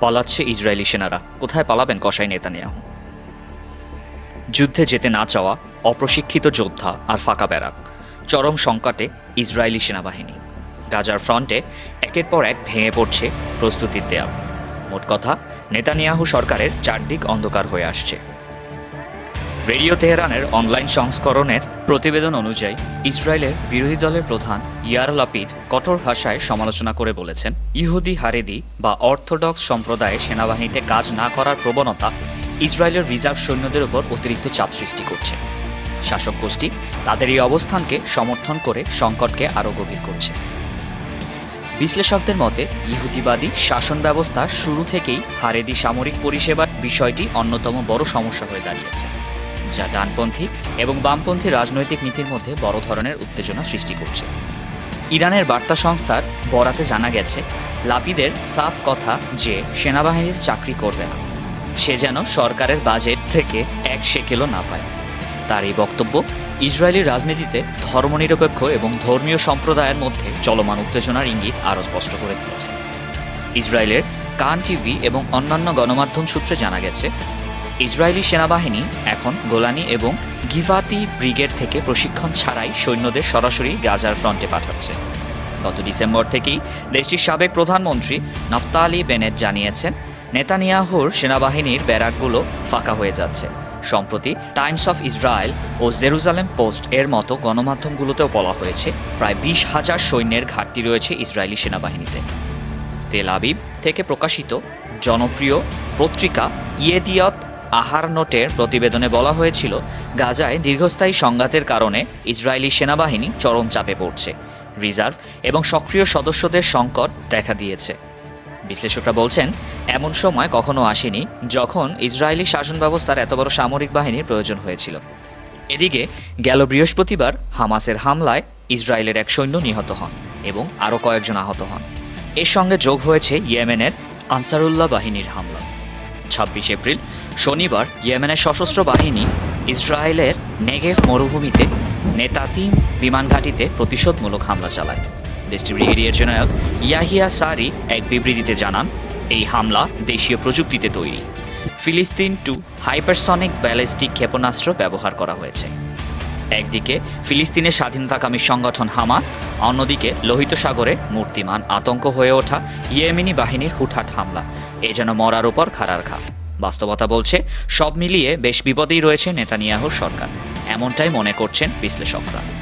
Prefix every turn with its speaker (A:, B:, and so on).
A: পালাচ্ছে ইসরায়েলি সেনারা। কোথায় পালাবেন কসাই নেতানিয়াহু? যুদ্ধে যেতে না চাওয়া অপ্রশিক্ষিত যোদ্ধা আর ফাঁকা ব্যারাক। চরম সংকটে ইসরায়েলি সেনাবাহিনী। গাজার ফ্রন্টে একের পর এক ভেঙে পড়ছে প্রস্তুতির দেয়াল। মোট কথা, নেতানিয়াহু সরকারের চারদিক অন্ধকার হয়ে আসছে। রেডিও তেহরানের অনলাইন সংস্করণের প্রতিবেদন অনুযায়ী ইসরায়েলের বিরোধী দলের প্রধান ইয়ার লাপিড কঠোর ভাষায় সমালোচনা করে বলেছেন, ইহুদি হারেদি বা অর্থোডক্স সম্প্রদায়ে সেনাবাহিনীতে কাজ না করার প্রবণতা ইসরায়েলের রিজার্ভ সৈন্যদের উপর অতিরিক্ত চাপ সৃষ্টি করছে। শাসক গোষ্ঠী তাদের এই অবস্থানকে সমর্থন করে সংকটকে আরও গভীর করছে। বিশ্লেষকদের মতে, ইহুদিবাদী শাসন ব্যবস্থা শুরু থেকেই হারেদি সামরিক পরিষেবার বিষয়টি অন্যতম বড় সমস্যা হয়ে দাঁড়িয়েছে। যা ডানপন্থী এবং বামপন্থী রাজনৈতিক নীতির মধ্যে বড় ধরনের উত্তেজনা সৃষ্টি করছে। ইরানের বার্তা সংস্থার বরাতে জানা গেছে, লাপিদের সাফ কথা যে সেনাবাহিনীর চাকরি করবে না। সে যেন সরকারের বাজেট থেকে এক সেকেলও না পায়। তার এই বক্তব্য ইসরায়েলি রাজনীতিতে ধর্মনিরপেক্ষ এবং ধর্মীয় সম্প্রদায়ের মধ্যে চলমান উত্তেজনার ইঙ্গিত আরও স্পষ্ট করে দিয়েছে। ইসরায়েলের কান টিভি এবং অন্যান্য গণমাধ্যম সূত্রে জানা গেছে ইসরায়েলি সেনাবাহিনী এখন গোলানি এবং গিভাতি ব্রিগেড থেকে প্রশিক্ষণ ছাড়াই সৈন্যদের সরাসরি গাজার ফ্রন্টে পাঠাচ্ছে। গত ডিসেম্বর থেকেই দেশটির সাবেক প্রধানমন্ত্রী নাফতালি বেনেট জানিয়েছেন, নেতানিয়াহুর সেনাবাহিনীর ব্যারাকগুলো ফাঁকা হয়ে যাচ্ছে। সম্প্রতি টাইমস অফ ইসরায়েল ও জেরুজালেম পোস্ট এর মতো গণমাধ্যমগুলোতেও বলা হয়েছে, প্রায় বিশ হাজার সৈন্যের ঘাটতি রয়েছে ইসরায়েলি সেনাবাহিনীতে। তেল আবিব থেকে প্রকাশিত জনপ্রিয় পত্রিকা ইয়েদিয়ত আহার নোটের প্রতিবেদনে বলা হয়েছিল, গাজায় দীর্ঘস্থায়ী সংঘাতের কারণে ইসরায়েলি সেনাবাহিনী চরম চাপে পড়ছে। রিজার্ভ এবং সক্রিয় সদস্যদের সংকট দেখা দিয়েছে। বিশ্লেষকরা বলছেন, এমন সময় কখনো আসেনি যখন ইসরায়েলি শাসন ব্যবস্থার এত বড় সামরিক বাহিনীর প্রয়োজন হয়েছিল। এদিকে গেল বৃহস্পতিবার হামাসের হামলায় ইসরায়েলের এক সৈন্য নিহত হন এবং আরও কয়েকজন আহত হন। এর সঙ্গে যোগ হয়েছে ইয়েমেনের আনসারুল্লাহ বাহিনীর হামলা। ছাব্বিশ এপ্রিল, শনিবার ইয়েমেনের সশস্ত্র বাহিনী ইসরায়েলের নেগেভ মরুভূমিতে নেতাতিম বিমান ঘাঁটিতে প্রতিশোধমূলক হামলা চালায়। দেশটির ব্রিগেডিয়ার জেনারেল ইয়াহিয়া সারি এক বিবৃতিতে জানান, এই হামলা দেশীয় প্রযুক্তিতে তৈরি। ফিলিস্তিন টু হাইপারসনিক ব্যালিস্টিক ক্ষেপণাস্ত্র ব্যবহার করা হয়েছে। একদিকে ফিলিস্তিনের স্বাধীনতাকামী সংগঠন হামাস, অন্যদিকে লোহিত সাগরে মূর্তিমান আতঙ্ক হয়ে ওঠা ইয়েমেনি বাহিনীর হুটহাট হামলা। এ যেন মরার উপর খাড়ার খা বাস্তবতা বলছে, সব মিলিয়ে বেশ বিপদেই রয়েছে নেতানিয়াহুর সরকার। এমনটাই মনে করছেন বিশ্লেষকরা।